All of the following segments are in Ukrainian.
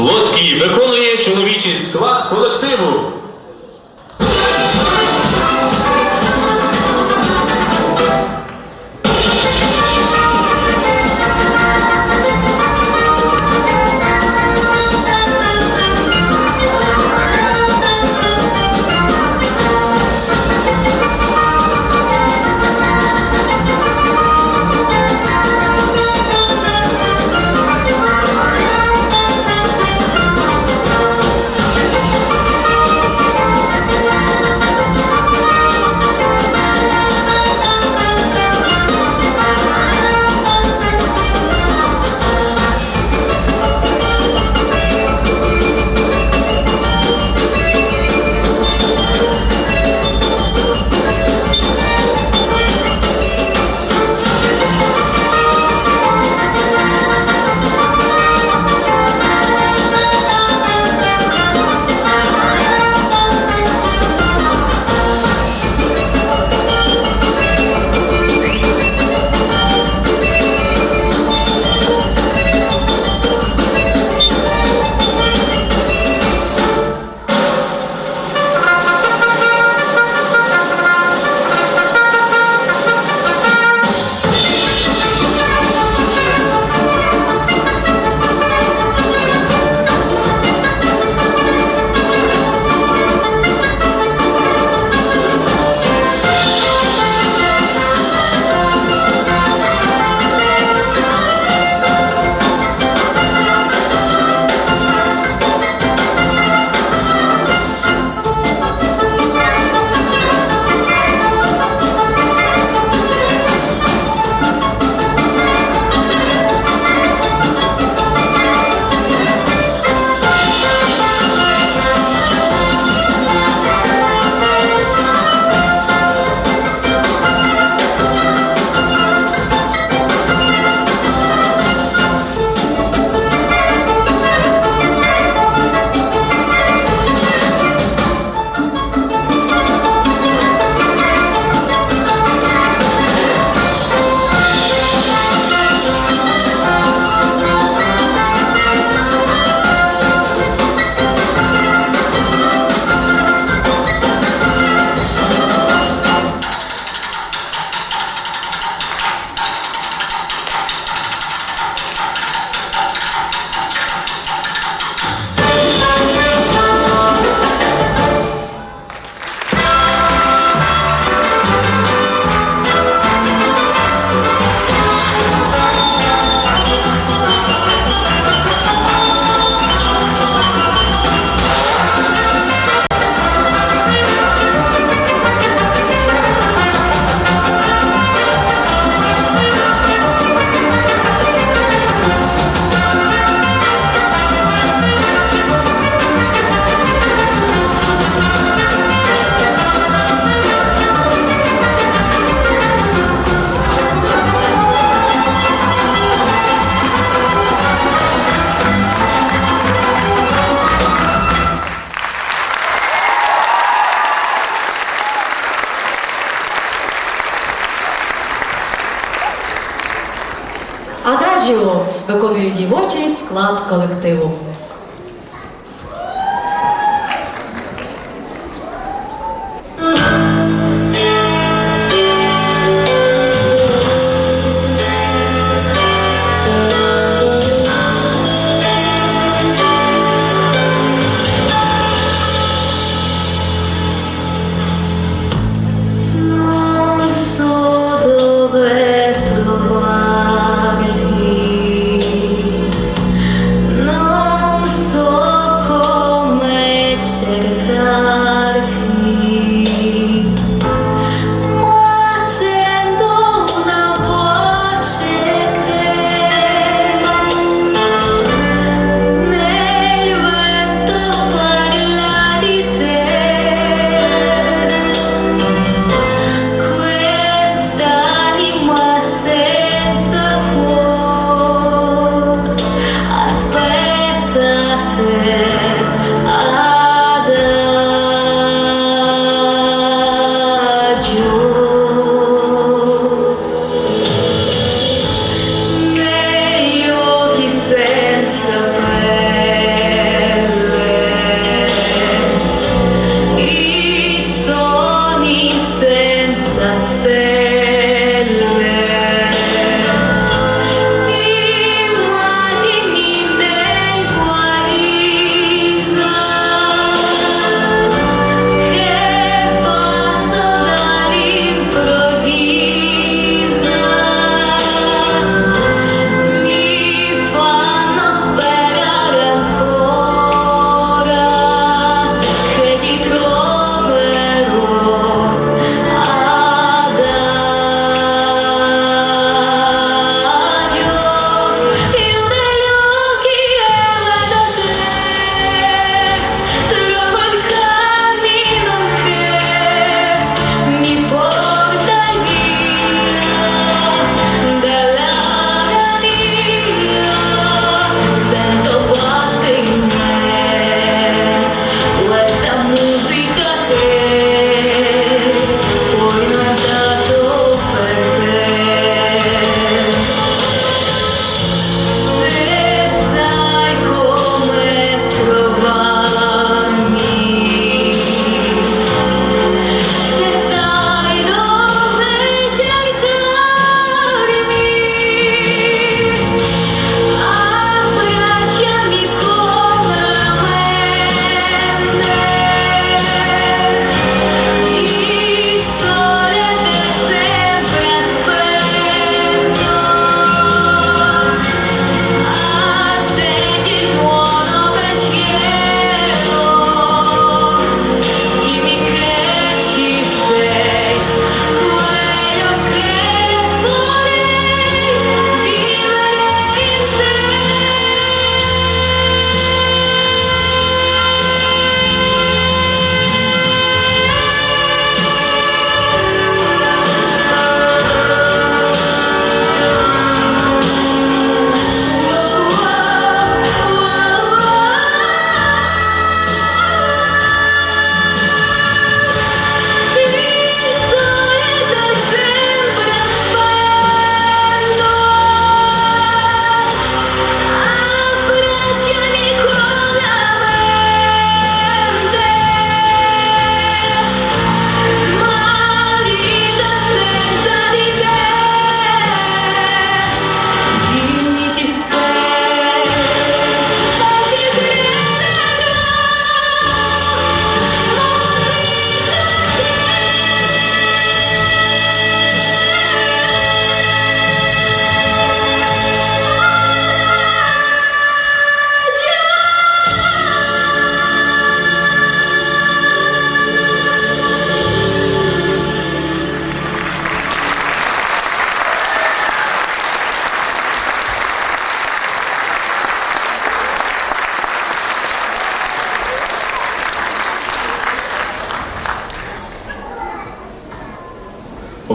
Лоцький виконує чоловічий склад колективу.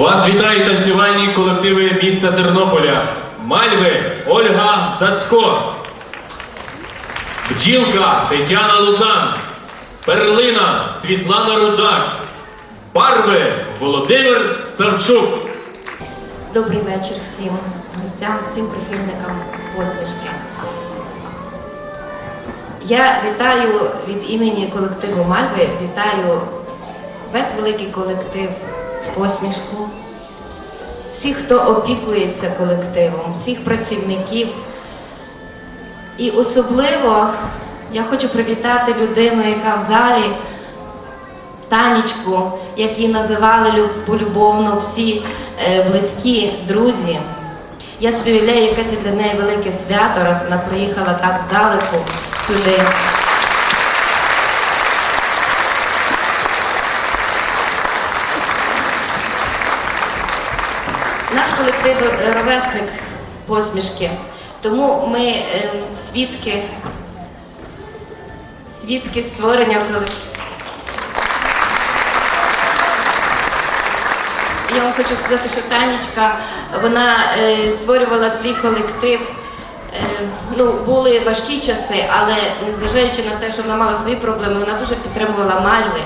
Вас вітають танцювальні колективи міста Тернополя. Мальви Ольга Дацько. Бджілка Тетяна Лузан. Перлина Світлана Рудак. Барви Володимир Савчук. Добрий вечір всім гостям, всім прихильникам посмішки. Я вітаю від імені колективу Мальви, вітаю весь великий колектив посмішку, всіх, хто опікується колективом, всіх працівників. І особливо я хочу привітати людину, яка в залі Танечку, які називали полюбовно всі е, близькі друзі. Я собі уявляю, яке це для неї велике свято, раз вона приїхала так здалеку сюди. Наш колектив е, ровесник посмішки. Тому ми е, свідки, свідки створення колективу. Я вам хочу сказати, що Танечка, вона е, створювала свій колектив. Е, ну, були важкі часи, але незважаючи на те, що вона мала свої проблеми, вона дуже підтримувала мальви.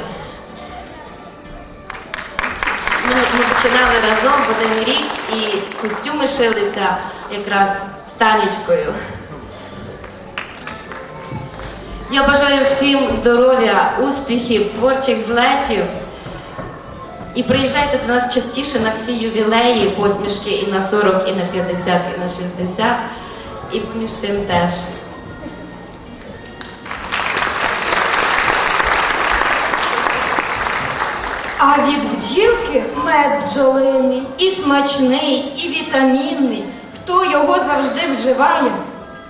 Починали разом в один рік і костюми шилися якраз з. Я бажаю всім здоров'я, успіхів, творчих злетів. І приїжджайте до нас частіше на всі ювілеї, посмішки і на 40, і на 50, і на 60, і між тим теж. А від бджілки мед бджолиний, і смачний, і вітамінний. Хто його завжди вживає,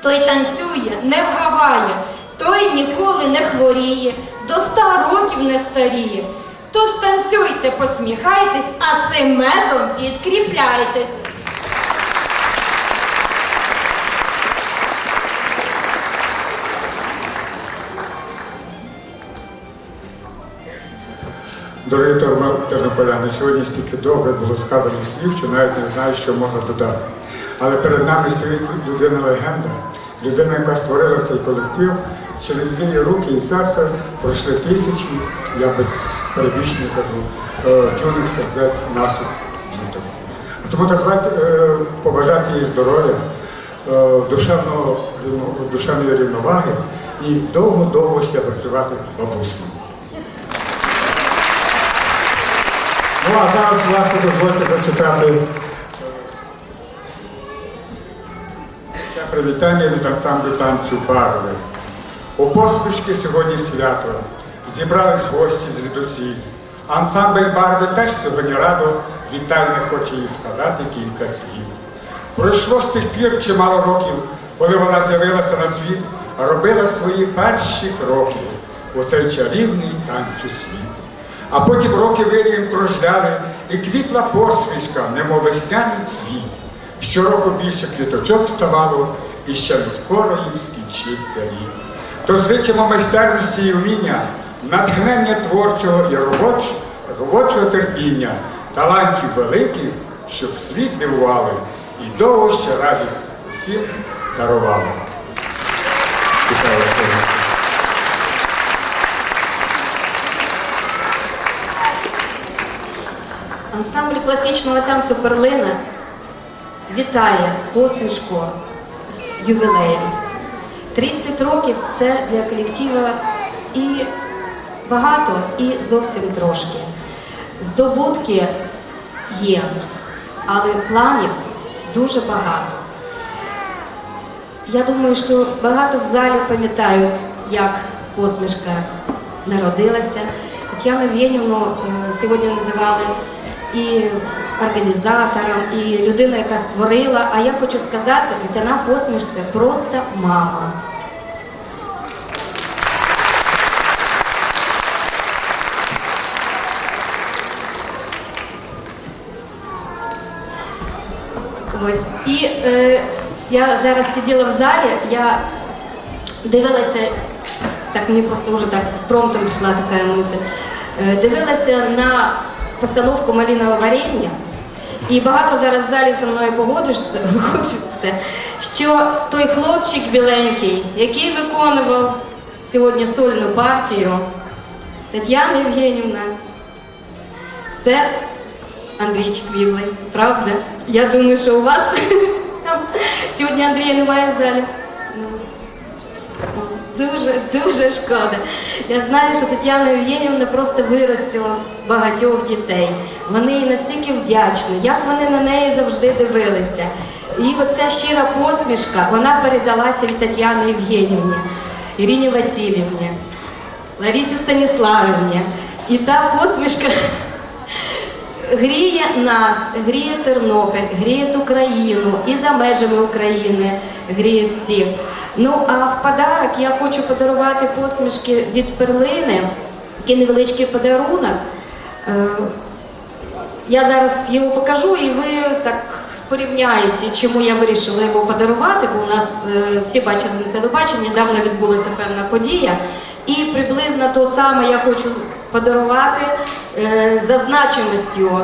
той танцює, не вгаває, той ніколи не хворіє, до ста років не старіє. Тож танцюйте, посміхайтесь, а цим медом підкріпляйтесь. Дорогі терно- тернополяни, сьогодні стільки добре було сказано слів, що навіть не знаю, що можна додати. Але перед нами стоїть людина-легенда, людина, яка створила цей колектив. Через її руки і серце пройшли тисячі, я без перебільшення кажу, е, юних сердець наших діток. Тому дозвольте е, побажати їй здоров'я, е, душевної рівноваги і довго-довго ще працювати бабусним. Ну а зараз, власне, дозвольте зачитати е, привітання від ансамблю танцю Барви. У поспішки сьогодні свято. Зібрались гості звідусіль. Ансамбль Барви теж сьогодні радо вітальне хоче їй сказати кілька слів. Пройшло з тих пір чимало років, коли вона з'явилася на світ, робила свої перші кроки у цей чарівний танцю світ. А потім роки вирієм кружляли, і квітла посмішка, немов весняний цвіт. Щороку більше квіточок ставало, і ще не скоро їм скінчиться рік. Тож зичимо майстерності і вміння, натхнення творчого і робоч, робочого терпіння, талантів великих, щоб світ дивували, і довго ще радість усім дарували. Вітаю вас, колеги. Ансамбль класичного танцю Перлина вітає посмішку з ювілеєм. 30 років це для колектива і багато, і зовсім трошки. Здобутки є, але планів дуже багато. Я думаю, що багато в залі пам'ятають, як посмішка народилася. Тетяну Євгенівну е, сьогодні називали і організатором, і людиною, яка створила. А я хочу сказати, Тетяна Посміш це просто мама. Ось. І е, я зараз сиділа в залі, я дивилася, так мені просто вже так з промтом пішла така мисль, е, дивилася на постановку малинового варення І багато зараз в залі зі мною погодишся, що той хлопчик біленький, який виконував сьогодні сольну партію, Тетяна Євгенівна, це Андрійчик Віблий, правда? Я думаю, що у вас сьогодні Андрія немає в залі. Дуже шкода. Я знаю, що Тетяна Євгенівна просто виростила багатьох дітей. Вони їй настільки вдячні, як вони на неї завжди дивилися. І оця щира посмішка, вона передалася від Тетяни Євгенівні, Ірині Васильівні, Ларісі Станіславівні. І та посмішка гріє нас, гріє Тернопіль, гріє Україну і за межами України гріє всіх. Ну а в подарок я хочу подарувати посмішки від перлини, такий невеличкий подарунок. Е, Я зараз його покажу, і ви так порівняєте, чому я вирішила його подарувати, бо у нас е, всі бачили на телебаченні, недавно відбулася певна подія. І приблизно то саме я хочу подарувати е, за значимостю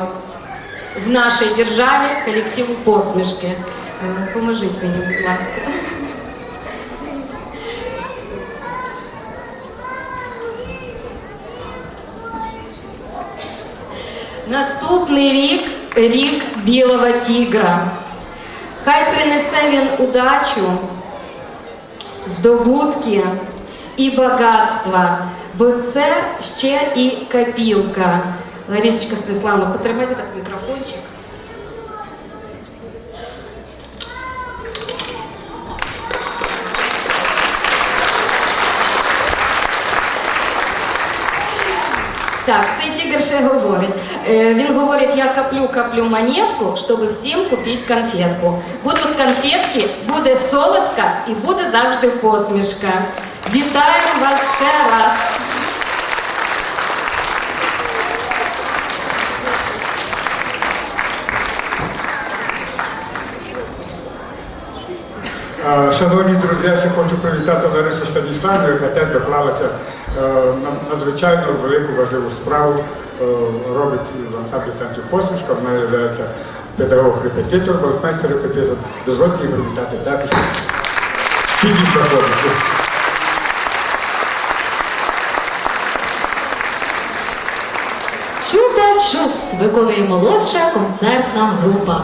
в нашій державі колективу посмішки. Е, Поможіть мені, будь ласка. Наступний рік рік білого тігра. Хай принесе він удачу, здобутки і багатства, бо це ще і копілка. Ларісочка Стеславна, потримайте так мікрофончик. Так, цей тигр ще говорить. Е, Він говорить, я коплю, коплю монетку, щоб всім купити конфетку. Будуть конфетки, буде солодка і буде завжди посмішка. Вітаємо вас ще раз. Шановні друзі, я хочу привітати Ларису Станіславну, яка теж доклалася е, на надзвичайно велику важливу справу. е, Робить в ансамблі танцю посмішка, вона є педагог-репетитор, балетмейстер-репетитор. Дозвольте їх привітати також. Скільки знаходиться. Чупа Чупс виконує молодша концертна група.